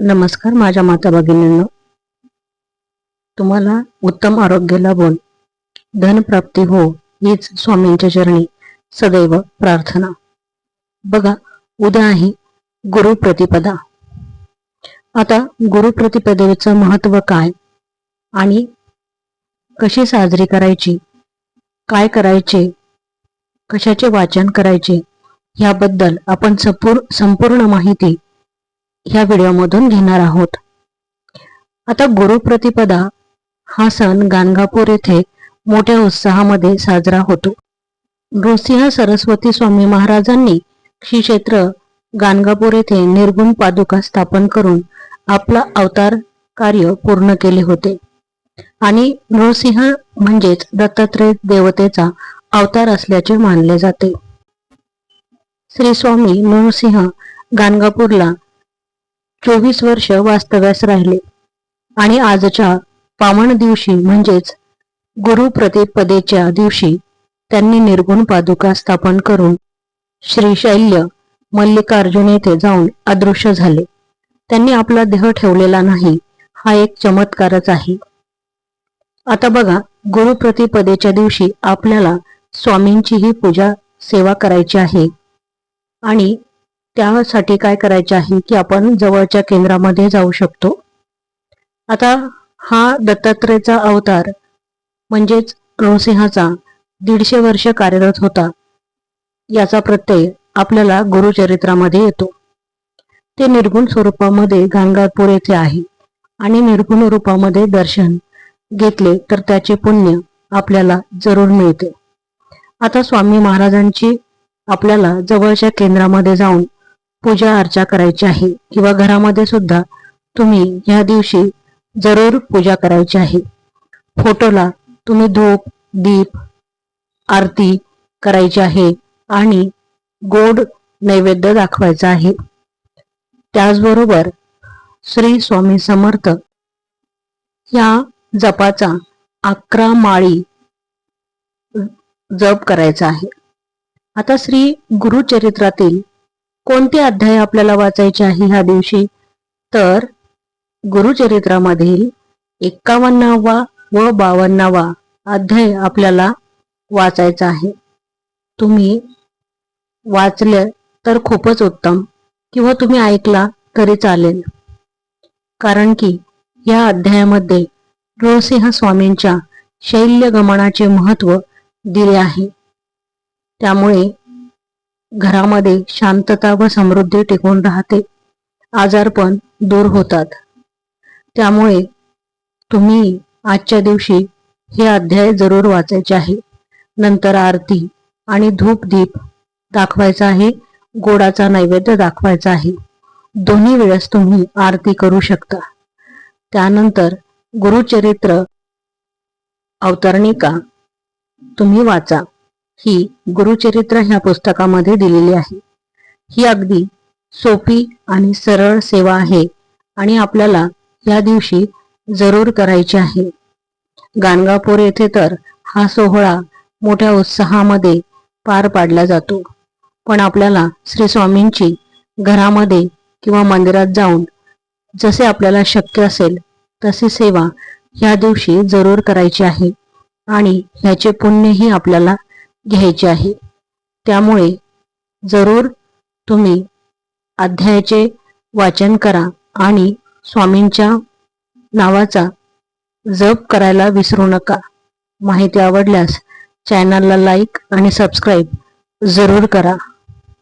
नमस्कार माझ्या माता भगिनींनो. तुम्हाला उत्तम आरोग्य लाभून धनप्राप्ती हो हीच स्वामींच्या चरणी सदैव प्रार्थना. बघा उद्या आहे गुरुप्रतिपदा आता गुरुप्रतिपदेचं महत्त्व काय? आणि कशी साजरी करायची? काय करायचे? कशाचे वाचन करायचे? याबद्दल आपण संपूर्ण माहिती ह्या व्हिडिओमधून घेणार आहोत. आता गुरुप्रतिपदा हा सण गाणगापूर येथे मोठ्या उत्साहामध्ये साजरा होतो. नृसिंह सरस्वती स्वामी महाराजांनी श्री क्षेत्र गाणगापूर येथे निर्गुण पादुका स्थापन करून आपला अवतार कार्य पूर्ण केले होते. आणि नृसिंह म्हणजेच दत्तात्रय देवतेचा अवतार असल्याचे मानले जाते. श्री स्वामी नृसिंह गाणगापूरला चोवीस वर्ष वास्तव्यास राहिले. आणि आजच्या पावन दिवशी म्हणजेच गुरुप्रतिपदेच्या दिवशी त्यांनी निर्गुण पादुका स्थापन करून श्रीशैल्य मल्लिकार्जुन येथे जाऊन अदृश्य झाले. त्यांनी आपला देह ठेवलेला नाही हा एक चमत्कारच आहे. आता बघा गुरुप्रतिपदेच्या दिवशी आपल्याला स्वामींचीही पूजा सेवा करायची आहे. आणि त्यासाठी काय करायचे आहे की आपण जवळच्या केंद्रामध्ये जाऊ शकतो. आता हा दत्तात्रेयचा अवतार म्हणजेच नृसिंहाचा दीडशे वर्ष कार्यरत होता. याचा प्रत्यय आपल्याला गुरुचरित्रामध्ये येतो. ते निर्गुण स्वरूपामध्ये गांगापूर येथे आहे आणि निर्गुण रूपामध्ये दर्शन घेतले तर त्याचे पुण्य आपल्याला जरूर मिळते. आता स्वामी महाराजांची आपल्याला जवळच्या केंद्रामध्ये जाऊन पूजा अर्चा करायची आहे किंवा घरामध्ये सुद्धा तुम्ही ह्या दिवशी जरूर पूजा करायची आहे. फोटोला तुम्ही धूप दीप आरती करायची आहे आणि गोड नैवेद्य दाखवायचा आहे. त्याचबरोबर श्री स्वामी समर्थ या जपाचा अकरा माळी जप करायचा आहे. आता श्री गुरुचरित्रातील कोणते अध्याय आपल्याला वाचायचे आहे ह्या दिवशी? तर गुरुचरित्रामधील एक्कावन्नावा व बावन्नावा अध्याय आपल्याला वाचायचा आहे. तुम्ही वाचले तर खूपच उत्तम किंवा तुम्ही ऐकला तरी चालेल. कारण की या अध्यायामध्ये नृसिंह स्वामींच्या शैल्य गमनाचे महत्त्व दिले आहे. त्यामुळे घरामध्ये शांतता व समृद्धी टिकून राहते. आजारपण दूर होतात. त्यामुळे तुम्ही आजच्या दिवशी हे अध्याय जरूर वाचायचे आहे. नंतर आरती आणि धूप दीप दाखवायचा आहे. गोडाचा नैवेद्य दाखवायचा आहे. दोन्ही वेळेस तुम्ही आरती करू शकता. त्यानंतर गुरुचरित्र अवतरणिका तुम्ही वाचा. ही गुरुचरित्र ह्या पुस्तकामध्ये दिलेली आहे. ही अगदी सोपी आणि सरळ सेवा आहे आणि आपल्याला या दिवशी जरूर करायची आहे. गाणगापूर येथे तर हा सोहळा मोठ्या उत्साहामध्ये पार पाडला जातो. पण आपल्याला श्री स्वामींची घरामध्ये किंवा मंदिरात जाऊन जसे आपल्याला शक्य असेल तशी सेवा ह्या दिवशी जरूर करायची आहे आणि ह्याचे पुण्यही आपल्याला घ्यायचे आहे. त्यामुळे जरूर तुम्ही अध्यायाचे वाचन करा आणि स्वामींच्या नावाचा जप करायला विसरू नका. माहिती आवडल्यास चॅनलला लाईक आणि सबस्क्राईब जरूर करा.